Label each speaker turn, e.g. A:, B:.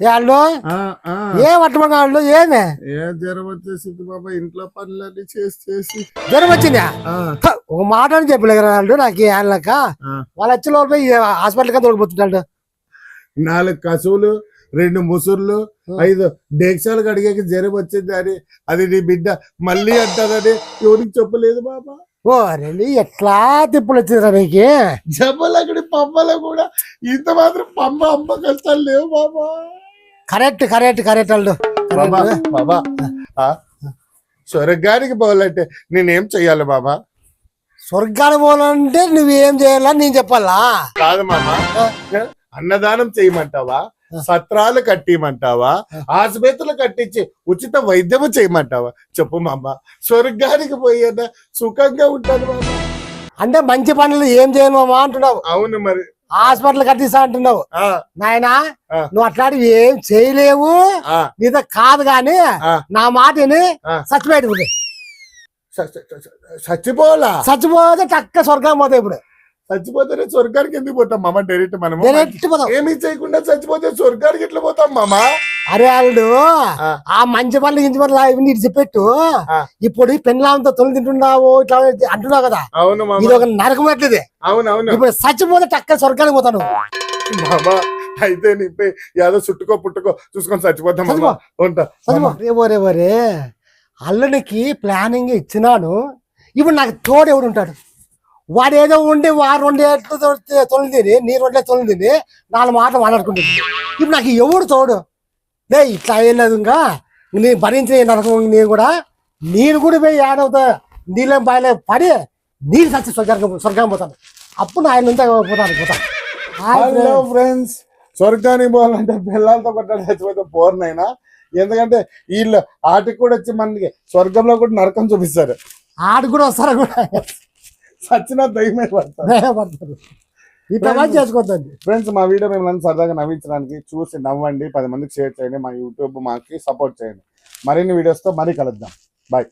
A: వాళ్ళు. ఏం అట్టమన్నా వాళ్ళు ఏమే?
B: ఏ జ్వరం వచ్చేసింది బాబా ఇంట్లో పనులన్నీ చేసి చేసి.
A: జ్వరం వచ్చిందా? ఒక మాట అని చెప్పలేక వాళ్ళు? నాకు వాళ్ళక
B: ఆ.
A: వాళ్ళు వచ్చిన వాళ్ళు పోయి హాస్పిటల్ కా తోడిపోతుంటాడు
B: నాలుగు కసువులు రెండు ముసుర్లు ఐదు డేక్షాలు కడిగాక జ్వరం వచ్చింది అని. అది నీ బిడ్డ మళ్ళీ అంటారని ఎవరికి చెప్పలేదు బాబా?
A: ఓ రెండు ఎట్లా తిప్పులు వచ్చిందిరా నీకు?
B: జబ్బలక్కడి పంపలో కూడా ఇంత మాత్రం పంప అమ్మ కష్టాలు లేవు బాబా.
A: కరెక్ట్ కరెక్ట్ కరెక్ట్
B: బాబా స్వర్గానికి పోవాలంటే నేనేం చెయ్యాలి బాబా?
A: స్వర్గానికి పోవాలంటే నువ్వేం చేయాలని నేను చెప్పాలా?
B: కాదు మామ. అన్నదానం చేయమంటావా? సత్రాలు కట్టిమంటావా? ఆసుపత్రులు కట్టించి ఉచిత వైద్యము చేయమంటావా? చెప్పు మామ. స్వర్గానికి పోయేదా? సుఖంగా ఉంటాను మామ.
A: అంటే మంచి పనులు ఏం చేయను మామా అంటున్నావు.
B: అవును మరి.
A: హాస్పిటల్ కట్టిస్తా అంటున్నావు.
B: ఆ.
A: నాయనా. నువ్వు అట్లాంటివి ఏం చేయలేవు. నీతో కాదు గాని. నా మాటని. చచ్చిపోయి
B: స- చచ్చిపోవాలా?
A: చచ్చిపోతే టక్క స్వర్గం పోతాయి ఇప్పుడు.
B: చచ్చిపోతేనే స్వర్గానికి ఎందుకు పోతాం మామ? డైరెక్ట్ మనము?
A: డైరెక్ట్
B: ఏమీ చేయకుండా చచ్చిపోతే స్వర్గానికి ఎట్లా పోతాం మామ?
A: అరే వాళ్ళు
B: ఆ.
A: మంచి పనులు ఇంటి పనులు నీకు చెప్పెట్టు. ఇప్పుడు ఈ పెళ్ళాంతో తొలి తింటున్నావు ఇట్లా అంటున్నావు కదా? ఇది ఒక నరకం
B: అవును
A: ఇప్పుడు చచ్చిపోతే టక్క స్వర్గానికి పోతాను.
B: అయితే నీపై యాదో చుట్టుకో పుట్టుకో చూసుకొని చచ్చిపోతాం ఉంటా.
A: చచ్చిపో. రేవో రేవో రే అల్లునికి ప్లానింగ్ ఇచ్చినాను. ఇప్పుడు నాకు తోడు ఎవడు ఉంటాడు? వాడు ఏదో ఉండి వారు రెండేట్లు తొలి తిని నీ రెండే తొలి తిని నాలుగు మాటలు మాట్లాడుకుంటుంది. ఇప్పుడు నాకు ఎవడు తోడు? లే ఇట్లా అయ్యలేదు ఇంకా. నేను భరించిన నరకం నేను కూడా. నేను కూడా పోయి ఏడవుతా నీళ్ళం బాయలే పడి నీళ్ళు చచ్చి స్వర్గం స్వర్గం పోతాను. అప్పుడు ఆయన ఉంటే పోతాను పోతాను.
B: Hello
A: friends.
B: స్వర్గానికి పోవాలంటే పిల్లలతో కొట్టాలి చచ్చిపోతే పోరునైనా ఎందుకంటే వీళ్ళు ఆటికి కూడా వచ్చి మనకి స్వర్గంలో కూడా నరకం చూపిస్తారు.
A: ఆడు కూడా వస్తారా కూడా?
B: సచిన దయ్యమే పడతారు.
A: చేసుకోవద్దండి
B: ఫ్రెండ్స్ మా వీడియో మిమ్మల్ని సరదాగా నవ్వించడానికి చూసి నవ్వండి. పది మందికి షేర్ చేయండి. మా యూట్యూబ్ మాకి సపోర్ట్ చేయండి. మరిన్ని వీడియోస్తో మరీ కలుద్దాం. బాయ్